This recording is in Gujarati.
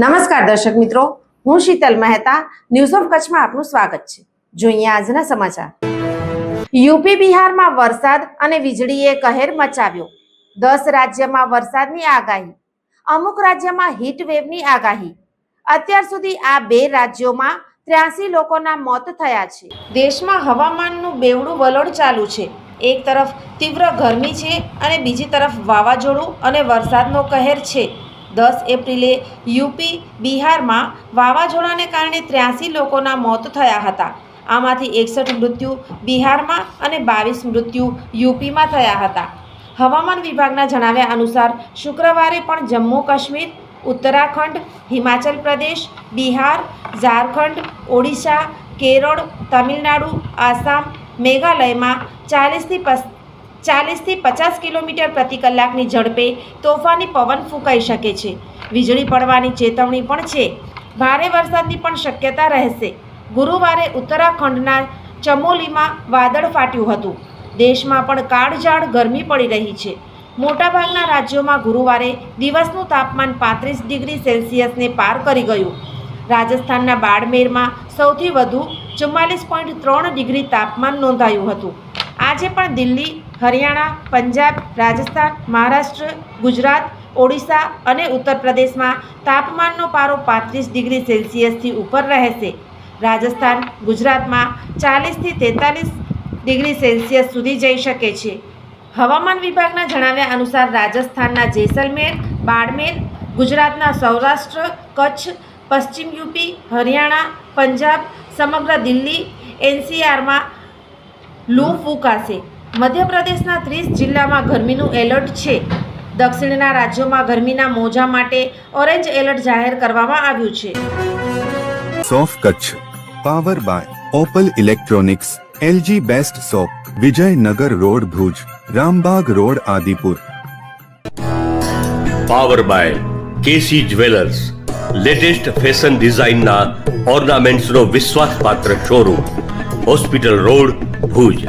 નમસ્કાર દર્શક મિત્રો, હું શીતલ મહેતા ન્યૂઝ ઓફ કચ્છમાં આપનું સ્વાગત છે. જોઈએ આજના સમાચાર. યુપી બિહારમાં વરસાદ અને વીજળીએ કહેર મચાવ્યો. દસ રાજ્યમાં વરસાદની આગાહી. અમુક રાજ્યમાં હીટ વેવની આગાહી. અત્યાર સુધી આ બે રાજ્યોમાં ત્ર્યાસી લોકોના મોત થયા છે. દેશમાં હવામાનનું બેવડું વલણ ચાલુ છે. એક તરફ તીવ્ર ગરમી છે અને બીજી તરફ વાવાઝોડું અને વરસાદનો કહેર છે. દસ એપ્રિલે યુપી બિહારમાં વાવાઝોડાને કારણે ત્ર્યાસી લોકોના મોત થયા હતા. આમાંથી એકસઠ મૃત્યુ બિહારમાં અને બાવીસ મૃત્યુ યુપીમાં થયા હતા. હવામાન વિભાગના જણાવ્યા અનુસાર, શુક્રવારે પણ જમ્મુ કાશ્મીર, ઉત્તરાખંડ, હિમાચલ પ્રદેશ, બિહાર, ઝારખંડ, ઓડિશા, કેરળ, તમિલનાડુ, આસામ, મેઘાલયમાં ચાલીસથી પસ ચાલીસથી પચાસ કિલોમીટર પ્રતિ કલાકની ઝડપે તોફાની પવન ફૂંકાઈ શકે છે. વીજળી પડવાની ચેતવણી પણ છે. ભારે વરસાદની પણ શક્યતા રહેશે. ગુરુવારે ઉત્તરાખંડના ચમોલીમાં વાદળ ફાટ્યું હતું. દેશમાં પણ કાળઝાળ ગરમી પડી રહી છે. મોટાભાગના રાજ્યોમાં ગુરુવારે દિવસનું તાપમાન પાંત્રીસ ડિગ્રી સેલ્સિયસને પાર કરી ગયું. રાજસ્થાનના બાડમેરમાં સૌથી વધુ ચુમ્માલીસ પોઈન્ટ ત્રણ ડિગ્રી તાપમાન નોંધાયું હતું. આજે પણ દિલ્હી હરિયાણા, પંજાબ, રાજસ્થાન, મહારાષ્ટ્ર, ગુજરાત, ઓડિશા અને ઉત્તર પ્રદેશમાં તાપમાનનો પારો પાંત્રીસ ડિગ્રી સેલ્સિયસથી ઉપર રહેશે. રાજસ્થાન, ગુજરાતમાં ચાલીસથી તેતાલીસ ડિગ્રી સેલ્સિયસ સુધી જઈ શકે છે. હવામાન વિભાગના જણાવ્યા અનુસાર રાજસ્થાનના જેસલમેર, બાડમેર, ગુજરાતના સૌરાષ્ટ્ર, કચ્છ, પશ્ચિમ યુપી, હરિયાણા, પંજાબ, સમગ્ર દિલ્હી, એનસીઆરમાં લૂ ફૂંકાશે. મધ્યપ્રદેશના ત્રીસ જિલ્લામાં ગરમીનું એલર્ટ છે. દક્ષિણના રાજ્યોમાં ગરમીના મોજા માટે ઓરેન્જ એલર્ટ જાહેર કરવામાં આવ્યું છે. સોફ Kutch power by Opal electronics LG best shop Vijaynagar road Bhuj Rambag road Adipur. Power by KC jewellers latest fashion ડિઝાઇનના ઓર્નામેન્ટ્સનો વિશ્વાસપાત્ર શોરૂમ હોસ્પિટલ રોડ ભુજ.